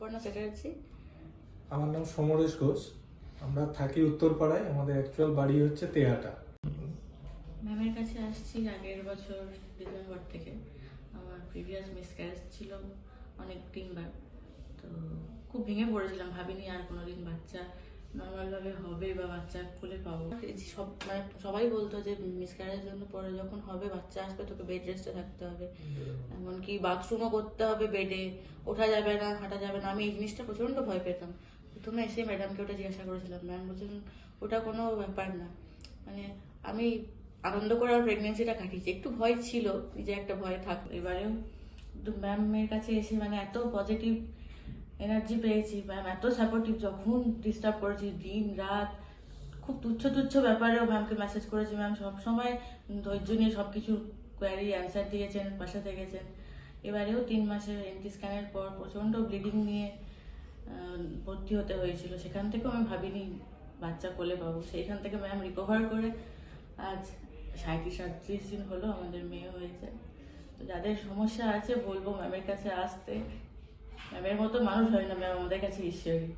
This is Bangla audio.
চ্যাটার্জি আমার নাম সমরেশ ঘোষ। আমরা থাকি উত্তরপাড়ায়। আমাদের অ্যাকচুয়াল বাড়ি হচ্ছে তেহাটা। ম্যামের কাছে আসছি আগের বছর ডিসেম্বর থেকে। আমার প্রিভিয়াস মিসক্যারেজ ছিল অনেক তিনবার তো খুব ভেঙে পড়েছিলাম ভাবিনি আর কোনো দিন বাচ্চা নর্মালভাবে হবে বা বাচ্চা খুলে পাবো। সব মানে সবাই বলতো যে মিসক্যারেজের জন্য পরে যখন হবে বাচ্চা আসবে তোকে বেড রেস্টে থাকতে হবে। এমনকি বাথরুমও করতে হবে বেডে ওঠা যাবে না, হাঁটা যাবে না। আমি এই জিনিসটা প্রচণ্ড ভয় পেতাম। প্রথমে এসে ম্যাডামকে ওটা জিজ্ঞাসা করেছিলাম ম্যাম বলছিলেন ওটা কোনো ব্যাপার না। মানে আমি আনন্দ করে আর প্রেগনেন্সিটা কাটিয়েছি। একটু ভয় ছিল যে একটা ভয় থাক। এবারেও ম্যামের কাছে এসে মানে এত পজিটিভ এনার্জি পেয়েছি ম্যাম এত সাপোর্টিভ যখন ডিস্টার্ব করেছি দিন, রাত, খুব তুচ্ছ তুচ্ছ ব্যাপারেও ম্যামকে মেসেজ করেছি ম্যাম সবসময় ধৈর্য নিয়ে সব কিছু কোয়ারি অ্যান্সার দিয়েছেন, পাশে থেকেছেন। এবারেও তিন মাসের এনটি স্ক্যানের পর প্রচণ্ড ব্লিডিং নিয়ে ভর্তি হতে হয়েছিল। সেখান থেকেও আমি ভাবিনি, বাচ্চা কোলে পাবো। সেইখান থেকে ম্যাম রিকভার করে আজ সাঁত্রিশ আটত্রিশ দিন হলো আমাদের মেয়ে হয়েছে। তো যাদের সমস্যা আছে বলব ম্যামের কাছে আসতে। ম্যামের মতো মানুষ হয় না ম্যাম আমাদের কাছে ঈশ্বরী